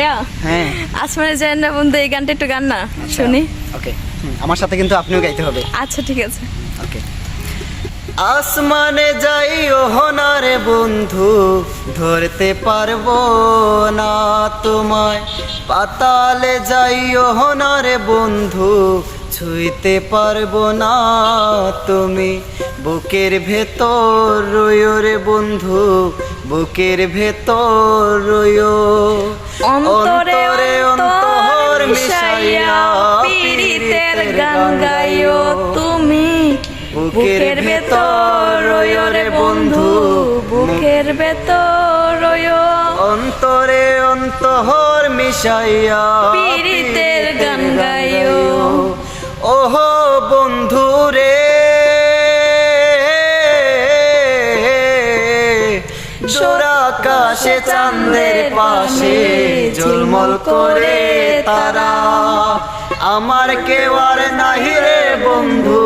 ভাইয়া? হ্যাঁ। আসমানে যায় না বন্ধু এই গানটা একটু গান না শুনি। ওকে। আমার সাথে কিন্তু আপনিও গাইতে হবে। আচ্ছা ঠিক আছে। ওকে। আসমানে যাই না রে বন্ধু ধরতে পারব না তোমায়। পাতালে যাই না রে বন্ধু ছুঁইতে পারব না তুমি। বুকের ভেতর রইও রে বন্ধু বুকের ভেতর রইও। অন্তরে অন্তর মিশাইয়া পীড়িতের গান তুমি। বুকের ভেতর রইও রে বন্ধু। বুকের ভেতর রইও। অন্তরে অন্তহর মিশাইয়া পীড়িতের। ওহো বন্ধু রে কাশে আকাশে চাঁদের পাশে ঝলমল করে তারা। আমার কেউ আর নাহি রে বন্ধু,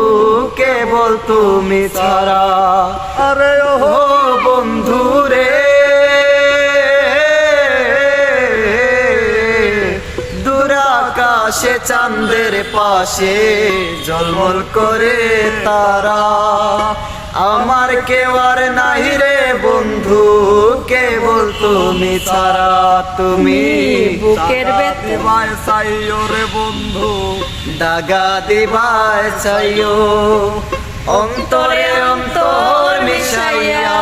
কেবল তুমি ছাড়া। আরে দুরাকাশে চাঁদের পাশে জলমল করে তারা। আমার কেউ আর নাহি রে বন্ধু কেবল তুমি ছাড়া। তুমি বুকের ভেতর দিবায় চাইও রে বন্ধু দাগা দিবায় চাইও। অন্তরে অন্তর মিশাইয়া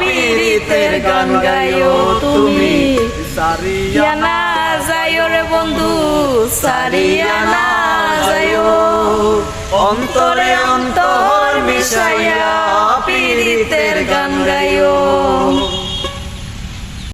পীড়িতের গান গাইও তুমি। সারিয়া সারিয়া না যায় অন্তরে অন্তর মিশাইয়া গাইও